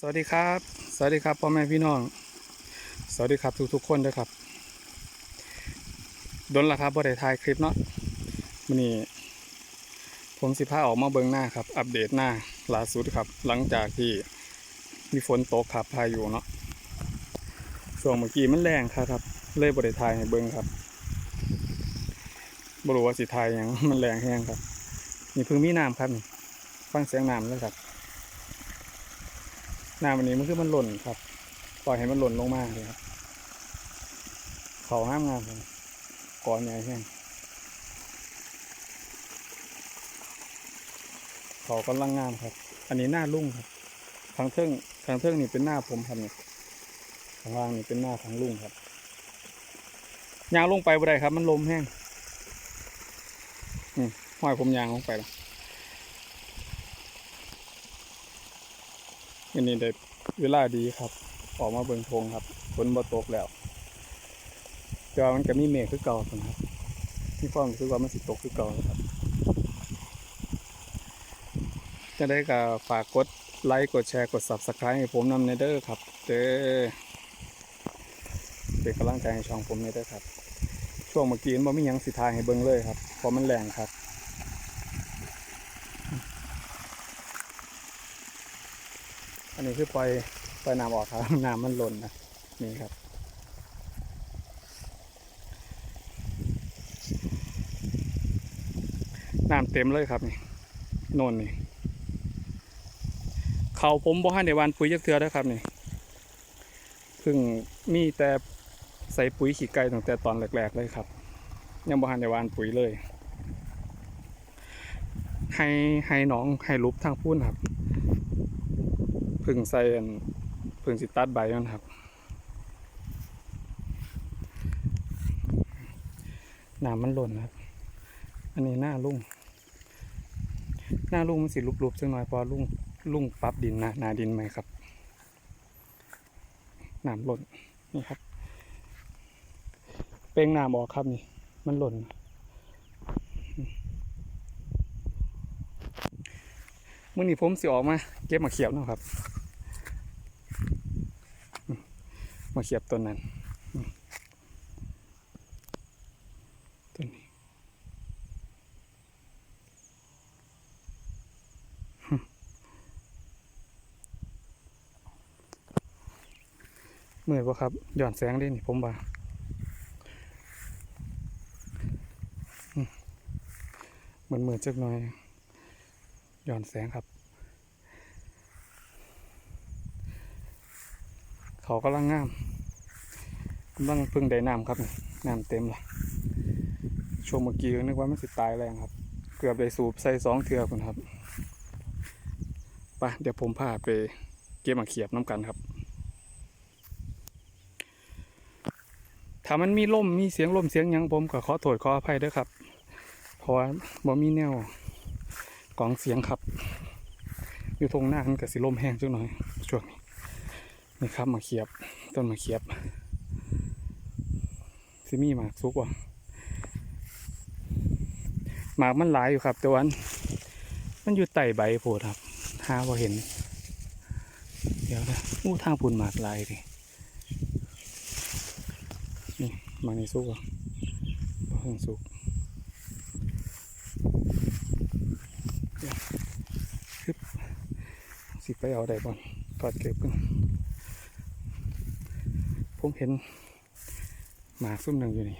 สวัสดีครับ สวัสดีครับพ่อแม่พี่น้อง สวัสดีครับทุกๆคนด้วยครับดนละครับบ่ได้ถ่ายคลิปเนาะมนี้ผมสิพาออกมาเบิ่งหน้าครับ อัปเดตหน้าล่าสุดครับ หลังจากที่มีฝนตกครับพายุเนาะช่วงเมื่อกี้มันแรงครับครับ เลยบ่ได้ถ่ายให้เบิ่งครับบรูว่าสิถ่ายหยังมันแรงแฮงครับนี่เพิ่งมีน้ำครับนี่ฟังเสียงน้ำเลยครับ น้ำอันนี้มันคือมันหล่นครับ ปล่อยให้มันหล่นลงมาเลยครับ เขาห้ามงามครับก่อนใหญ่แห้งเขากำลังงามครับ อันนี้หน้าลุ่งครับทางเทิงทางเทิงนี่เป็นหน้าผมครับเนี่ข้างล่างนี่เป็นหน้าทางลุ่งครับยางลงไปบ่ได้ครับ มันลมแห้งนี่ห้อยผมยางลงไปแล้ว อันนี้ได้เวลาดีครับ ออกมาเบิ่งทงครับฝนบ่ตกแล้วแต่ว่ามันก็มีเมฆคือเก่าครับที่ฟ้องคือว่ามันสิตกคือเก่าครับจะได้ก็ฝากกดไลค์กดแชร์กด subscribe ให้ผมนำในเด้อครับเด้อเป็นกำลังใจให้ช่องผมในเด้อครับ ช่วงเมื่อกี้มันบ่มียังสิทายให้เบิ่งเลยครับเพราะมันแรงครับ นี้คือปล่อยปล่อยน้ำออกครับน้ำมันหล่นนะนี่ครับ น้ำเต็มเลยครับนี่นนนี่เขาผมบ่ให้ในวันปุ๋ยจักเทือแล้วครับนี่เพิ่งมีแต่ใส่ปุ๋ยขี้ไก่ตั้งแต่ตอนแรกๆเลยครับ ยังบ่ให้ในวันปุ๋ยเลยให้ให้น้องให้ลุบทางพูนครับ พึ่งใส่พึ่งสิตัดใบมันครับน้ำมันหล่นครับ อันนี้หน้าลุ่ง หน้าลุ่งมันสิลุบๆจังหน่อยพอลุ่งลุ่งปรับดินนะนาดินไหมครับ น้ำหล่นนี่ครับ เป้งน้ำออกครับนี่ มันหล่น เมื่อนี้ผมสิออกมา เก็บมาเขียบเนะครับ มาเขียบต้นนั้นต้นนี้หึมืดปะครับหย่อนแสงได้นี่ผมว่าเหมือนมืดจักหน่อยหย่อนแสงครับ เขากำลังงามกำลังพึ่งได้น้ำครับน้ำเต็มละช่วงเมื่อกี้นึกว่ามันสิตายแรงครับ เกือบได้สูบใส่สองเทือคุณครับไปเดี๋ยวผมพาไปเก็บมาเขียบน้ำกันครับ ถ้ามันมีล่มมีเสียงล่มเสียงยังผมก็ขอโทษขออภัยด้วยครับ เพราะว่าบ่มีแนวกองเสียงครับ อยู่ตรงหน้ามันก็สิล่มแห้งจังหน่อยช่วงนี้ นี่ครับมาเขียบ ต้นมาเขียบซิมีหมากซุกว่ะหมากมันหลายอยู่ครับแต่วันมันอยู่ไต่ใบโพดครับหาพอเห็น เดี๋ยวนะอู้ทางปุ่นหมากลายดินี่หมากในซุกว่ะเพิ่งซุกคึบสิไปเอาได้บ่กอดเก็บกัน ผมเห็นหมาซุ่มหนึ่งอยู่นี่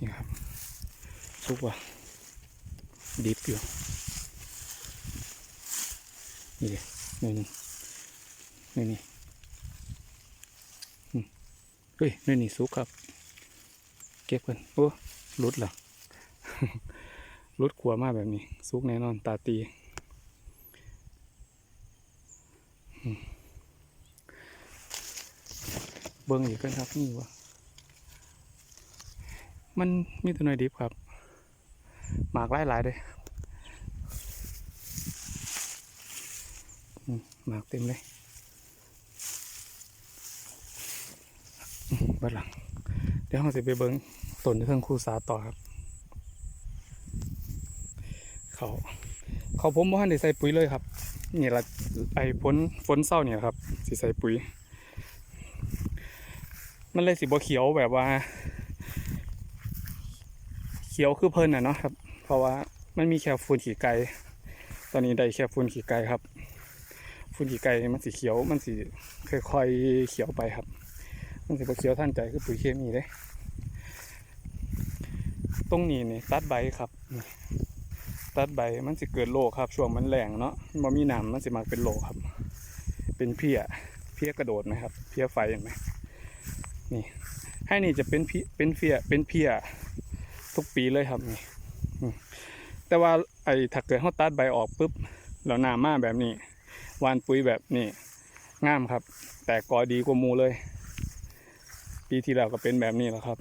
นี่ครับ ซุกว่ะดิบอยู่นี่ดินี่นี่นี่นี่เฮ้ยนี่นี่ซุกครับ เก็บกันโอ้รุดเหรอรุดขัวมากแบบนี้ ซุกแน่นอนตาตี เบิ้งอีกกันครับนี่วะมันมีตัวหน่อยดิบครับ หมากหลายหลายๆเลยหมากเต็มเลยบัดหลัง เดี๋ยวเราจะไปเบิ้งต้นที่เพิ่งคู่สาต่อครับ เขาเขาผมว่าได้ใส่ปุ๋ยเลยครับนี่ละไอ้ฝนฝนเศร้าเนี่ยครับสิใส่ปุ๋ย มันเลยสิบ่เขียวแบบว่า เขียวคือเพลินอะเนาะครับ เพราะว่ามันมีแค่ฝุ่นขี้ไก่ตอนนี้ได้แค่ฝุ่นขี้ไก่ครับฝุ่นขี้ไก่มันสีเขียวมันสีค่อยๆเขียวไปครับ มันสิบ่เขียวท่านใจคือปุ๋ยเคมีเด้ตรงนี้นี่ตัดใบครับนี่ตัดใบมันสิเกิดโรคครับ ช่วงมันแรงเนาะมันมีน้ำมันสิมักเป็นโรคครับ เป็นเพี้ยเพี้ยกระโดดไหมครับ เพี้ยไฟเห็นไหม นี่ ให้นี่จะเป็นเพี้ยเป็นเพี้ยเป็นเพี้ยทุกปีเลยครับนี่แต่ว่าไอ้ถ้าเกิดเขาตัดใบออกปุ๊บแล้วน้ำมาแบบนี้วานปุ๋ยแบบนี้งามครับ แต่กอดีกว่ามูเลย ปีที่แล้วก็เป็นแบบนี้แหละครับ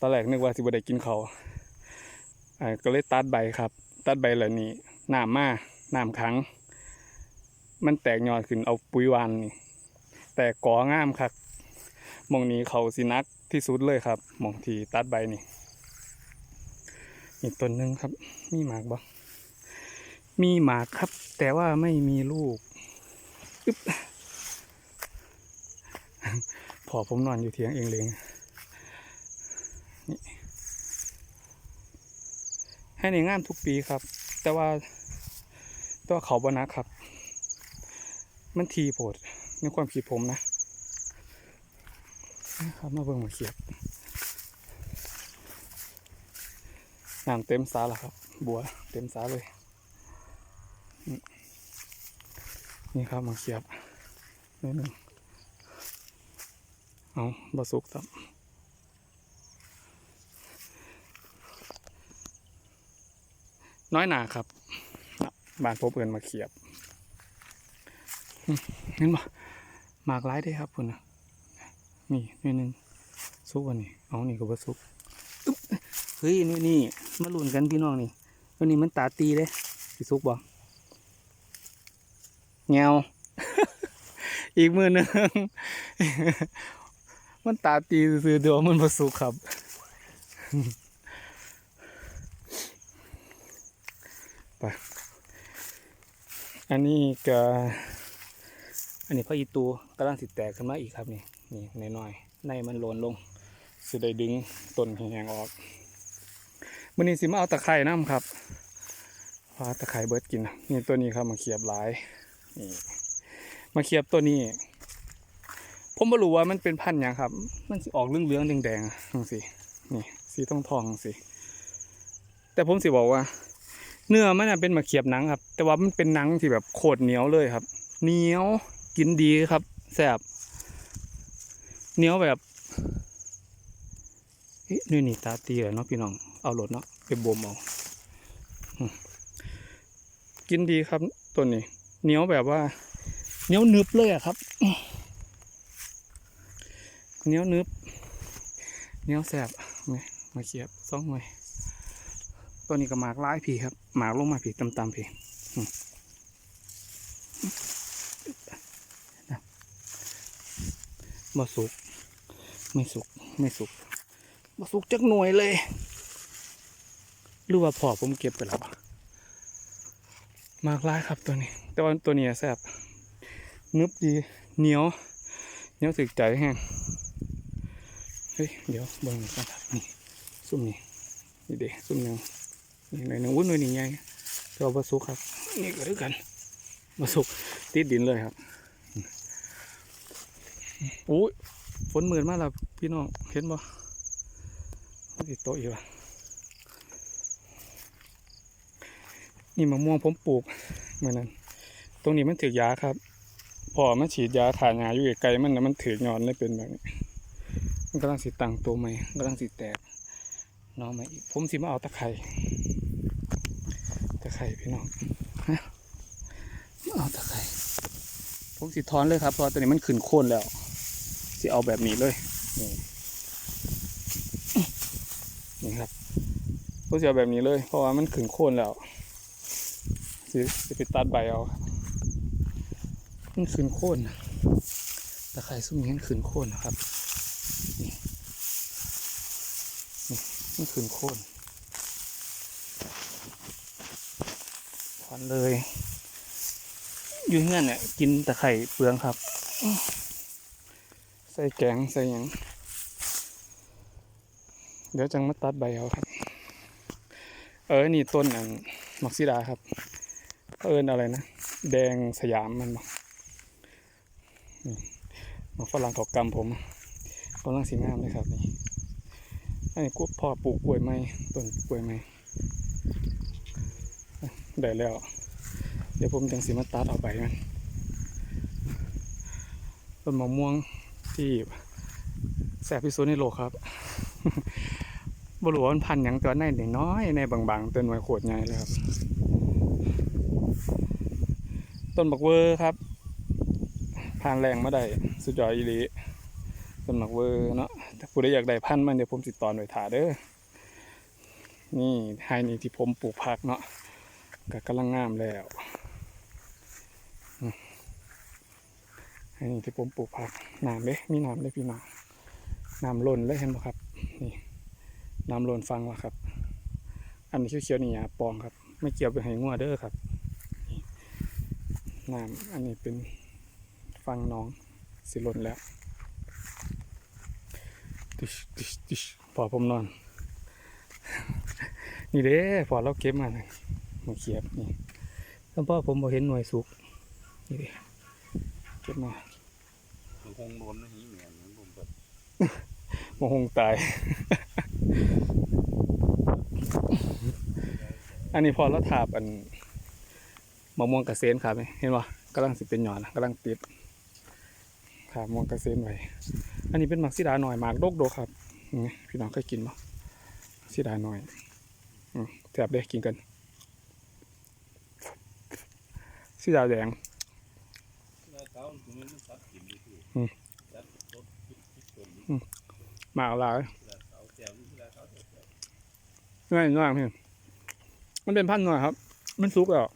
ตอนแรกนึกว่าสิบได้กินเขาวอ่าก็เลยตัดใบครับ ตัดใบเหล่านี้น้ำมาน้ำขัง มันแตกยอดขึ้นเอาปุ๋ยวานนี่แต่กองามครับ มองนี้เขาสินักที่สุดเลยครับมองที่ตัดใบนี่อีกต้นหนึ่งครับ มีหมากบ่มีหมากครับ แต่ว่าไม่มีลูกอึ๊บพอผมนอนอยู่เทียงเองเลงนี่ให้ในงามทุกปีครับ แต่ว่าต่ว่าเขาบนักครับ มันทีโพดในความคิดผมนะ ครับมาเบิ่งมาเขียบน้ำเต็มสาแล้วครับ บัวเต็มสาเลย นี่ครับมาเขียบนิดนึงเอาบะสุกตับน้อยหนาครับบานพบเอินมาเขียบเห็นปะหมากไร้ได้ครับคุณนะ นี่นี่หนึ่งซุกวันนี้เอานี่ก็บ่ซุกเฮ้ยนี่นี่มาลุ้นกันพี่น้องนี่วันนี้มันตาตีเลยสิซุกบ่เงวอีกมือหนึ่งมันตาตีซื่อเดียวมันบสุกครับ ไป อันนี้ก็ อันนี้พระอีตูกำลังสิแตกขึ้นมาอีกครับนี่ นี่น้อยๆในมันโลนลงสิได้ดึงต้นแหงออกมันนี้สิมาเอาตะไคร่น้ำครับพาตะไคร่เบิร์ดกินนี่ตัวนี้ครับมาเขียบหลายนี่มาเขียบตัวนี้ ผมไม่รู้ว่ามันเป็นพันธุ์ยังครับ มันสิออกเหลืองๆแดงๆจังสินี่สีทองทองสิแต่ผมสิบอกว่า เนื้อมันเป็นมาเขียบหนังครับ แต่ว่ามันเป็นหนังที่แบบโคตรเหนียวเลยครับ เหนียวกินดีครับแซ่บ เหนียวแบบเอ๊ะนี่นี่ตาตีเลยเนาะพี่น้อง เอารถเนาะไปบ่มเอากินดีครับตัวนี้เหนียวแบบว่าเหนียวนึบเลยอะครับเหนียวนึบเหนียวแซ่บไงมาเขียบสองหน่วยตัวนี้ก็หมากหลายพี่ครับ หมากลงมาพี่ตำๆพี่บ่สุก ไม่สุกไม่สุกบ่สุกจักหน่วยเลยหรือว่าพอผมเก็บไปแล้วมากร้ายครับตัวนี้ แต่ว่าตัวนี้แซ่บนึบดีเหนียวเหนียวสึกใจแห้งเฮ้ยเดี๋ยวเบิ่งก่อนครับนี่ซุ่มนี่นี่เด็ซุ่มหนึ่งนี่หน่อยหนึ่งวุ้นหน่อยนี่ไงแต่ว่าบ่สุกครับ นี่ก็ด้วยกันบ่สุกติดดินเลยครับโอ้ย ฝนหมื่นมากแล้วพี่น้องเห็นบ่มันติดโตอีกและนี่มะม่วงผมปลูกเมื่อนั้น ตรงนี้มันถือยาครับพอมันฉีดยาถ่ายงาอยู่ไกลๆมันนะมันถือยอนเลยเป็นแบบนี้มันกำลังสิตังตัวใหม่กำลังสิแตกน้องใหม่ผมสิมาเอาตะไคร่ตะไคร่พี่น้องฮะเอาตะไคร่ผมสิถอนเลยครับเพราะตัวนี้มันขึ้นโค่นแล้ว สิเอาแบบนี้เลยนี่ครับก็จะเอาแบบนี้เลย เพราะว่ามันขึงโค่นแล้วสิสิไปตัดใบเอามันขึงโค่นนะตะไคร้ซุ้มนี้มันขึงโค่นนะครับนี่นี่มันขึงโค่นถอนเลย อยู่เงื่อนเนี่ยกินต่ไข่เปลืองครับ ใส่แกงใส่หยังเดี๋ยวจังมาตัดใบเอาครับ เออนี่ต้นอันมักซิดาครับเอิญอะไรนะ แดงสยามมันมามาฝรั่งเขากำผมกำลังสีงามเลยครับนี่อันนี้กูพ่อปลูกกล้วยไม้ต้นกล้วยไม้ได้แล้ว เดี๋ยวผมจังสีมาตัดเอาไปมันต้นมะม่วง ที่แสบที่สุดในโลกครับบรู้ว่ามันพันธุ์หยังตัวในนน้อยในบางๆต้นไม้โขดใหญ่เลยครับ ต้นบักเวอร์ครับผ่านแรงมาได้สุดยอดอีลีต้นบักเวอร์เนาะถ้าผู้ใดอยากได้พันมันเดี๋ยวผมติดต่อหน่วยถาเด้อนี่ไฮนี่ที่ผมปลูกผักเนาะก็กำลังงามแล้วอืมไฮ นี่ที่ผมปลูกผักน้ำเด้มีน้ำเด้พี่น้องน้ำล้นเลยเห็นไหมครับ นี่น้ำล้นฟังวะครับ อันนี้เขียวๆนี่ยาปองครับ ไม่เกี่ยวไปให้งัวเด้อครับน้ำอันนี้เป็นฟังน้องสิล่นแล้วติชติชติชพอผมนอน นี่เด้พอเราเก็บมานะมาเขียบนี่แล้วพ่อผมบอเห็นหน่วยสุกนี่เด้เก็บมา มันคงโดนนะหีเหมียนมันผมแบบมหงตาย อันนี้พอเราถาบอันมะม่วงกระเซ็นครับเห็นปะกำลังสิเป็นหย่อนกำลังติดถาบมะม่วงกระเซ็นไว้อันนี้เป็นหมักสีดาหน่อยหมากโดกโดครับนี่พี่น้องเคยกินปะสีดาหน่อยแซ่บเด้กินกันสีดาแดง แล้วเขาถึงมันตัดกินดูสิอืมตัดต้นทุกทุกต้นหมากหลายนี่แล้วเขาแซวง่ายง่ายพี่มันเป็นพันธุ์หน่อยครับ มันสุกแล้ว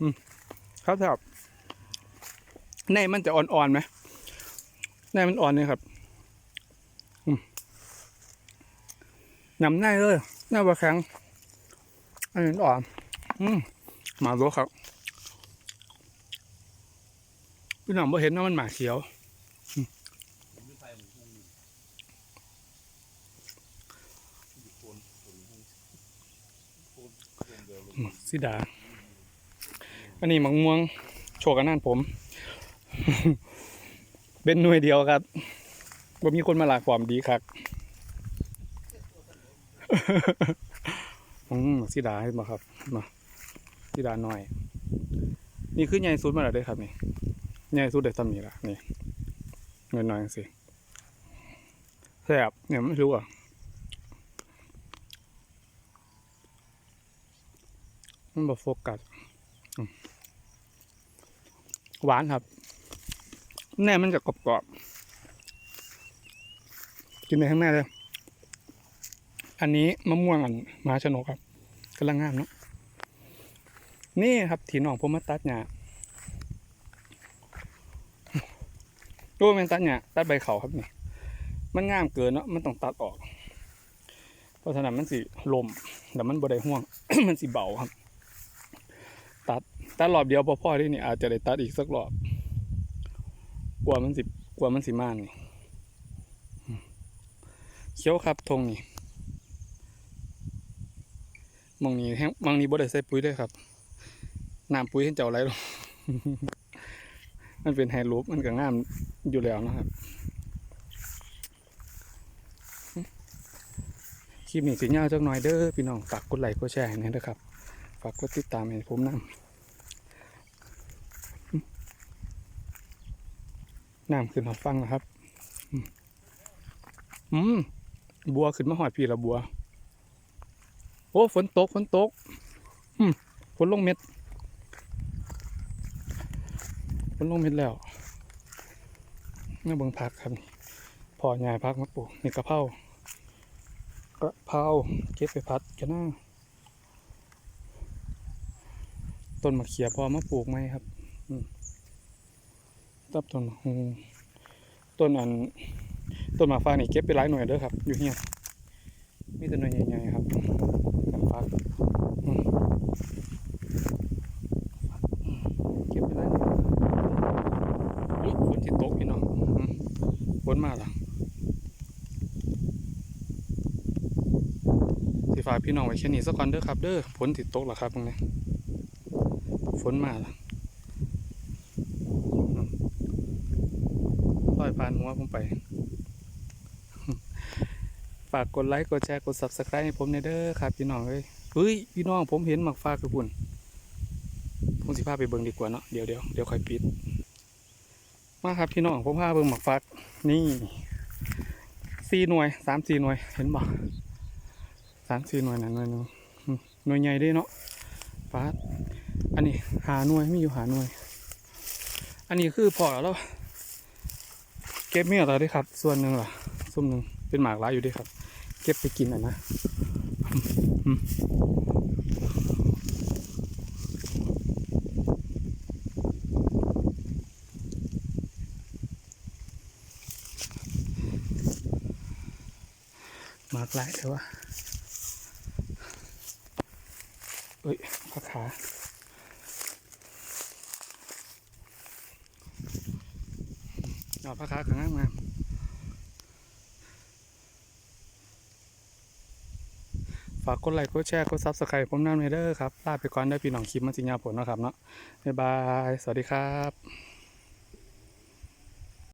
อืมครับครับในมันจะอ่อนๆไหมในมันอ่อนเลยครับอืมนำในเลยหน้าบะแข็งอันนี้อ่อนหมาโลครับพี่น้องบ่เห็นว่ามันหมาเขียว ผมไม่ใช่มันคงอยู่อยู่โคนโคนคงโคนโคนเดียวลง อืม สิดา อันนี้มังม่วงโชกันนั่นผม เป็นหน่วยเดียวครับบ่มีคนมาหลากความดีครับอืมสิดาเห็นบ่ครับ มาสิดาหน่อย นี่คือใหญ่สุดมาแล้วเด้ครับนี่ใหญ่สุดเด็ดทำนี้ละนี่เงินน้อยสิแซ่บเนี่ยไม่รู้อะ มันบอกโฟกัสหวานครับ แน่มันจะกรอบๆกินในข้างหน้าเลย อันนี้มะม่วงอันมาชนกครับกำลังงามเนาะนี่ครับถีนองผมมตัดหญ้าดูเป็นตัดหญ้าตัดใบเขาครับนี่มันงามเกินเนาะมันต้องตัดออก เพราะฉะนั้นมันสิลมแต่มันบ่ได้ห่วง มันสิเบาครับ ตัดรอบเดียวพอพ่อที่นี่อาจจะได้ตัดอีกสักรอบกว่ามันสิกว่ามันสิมานนี่เขียวครับทงนี่มองนี้แห้งมองนี้บ่ได้ใส่ปุ๋ยเลยครับน้ำปุ๋ยให้เจ้าไรหรอกมันเป็นไฮรูปมันก็งามอยู่แล้วนะครับคลิปนี้สิยาจักหน่อยเด้อพี่น้องฝากกดไลค์กดแชร์ให้หน่นะครับ ฝากกดติดตามให้ผมนำ น้ำขึ้นหอดฟังนะครับ อืม บัวขึ้นมาหอดพี่ละบัว โอ้ฝนตกฝนตก อืมฝนลงเม็ดฝนลงเม็ดแล้วนี่เบิ่งพักครับนี่พอใหญ่พักมาปลูกนี่กะเพรากระเพราเก็บไปพัดกันนะต้นมะเขียพอมาปลูกไหมครับ ตับต้นมะฮุงต้นอันต้นหมากฟางนี่เก็บไปหลายหน่วยเด้อครับ อยู่เฮียมีแต่หน่วยใหญ่ๆครับหมากฟางเก็บไปหลายหน่วยที่ตกพี่น้องฝนมาละสิฝาพี่น้องไว้แค่นี้สักก่อนเด้อครับ เด้อฝนติดตกแล้วครับตรงนี้ฝนมาละอืม ลอยผ่านหัวผมไป ฝากกดไลค์ กดแชร์ กด subscribe ให้ผมในอยเด้อครับพี่น้องเอ้ยเฮ้ย พี่น้องผมเห็นหมักฟ้าคือพุ่นผมสิพาไปเบิ่งดีกว่าเนาะ เดี๋ยวเดี๋ยวเดี๋ยวค่อยปิด มาครับพี่น้องผมพาเบิ่งหมักฟักนี่สี่หน่วยสามสี่หน่วย เห็นบ่สามสี่หน่วยนั่นหน่วยหนึ่งหน่วยใหญ่ด้เนาะฟ้าอันนี้หาหน่วยไมีอยู่หาหน่วย อันนี้คือพอแล้ว เก็บเมียเราได้ครับ ส่วนหนึ่งล่ะซุ่มหนึ่งเป็นหมากหลายอยู่ด้วยครับ เก็บไปกินอะนะหมากหลายแต่ว่าเอ้ยขาขา อพระคาข้างามาฝากกดไลค์กดแชร์กดซับสไครต์ผมน้ำเนเดอร์ครับลาไปก่อนได้พี่น้องคลิปมันสิยาผลนะครับเนาะบ๊ายบาย สวัสดีครับ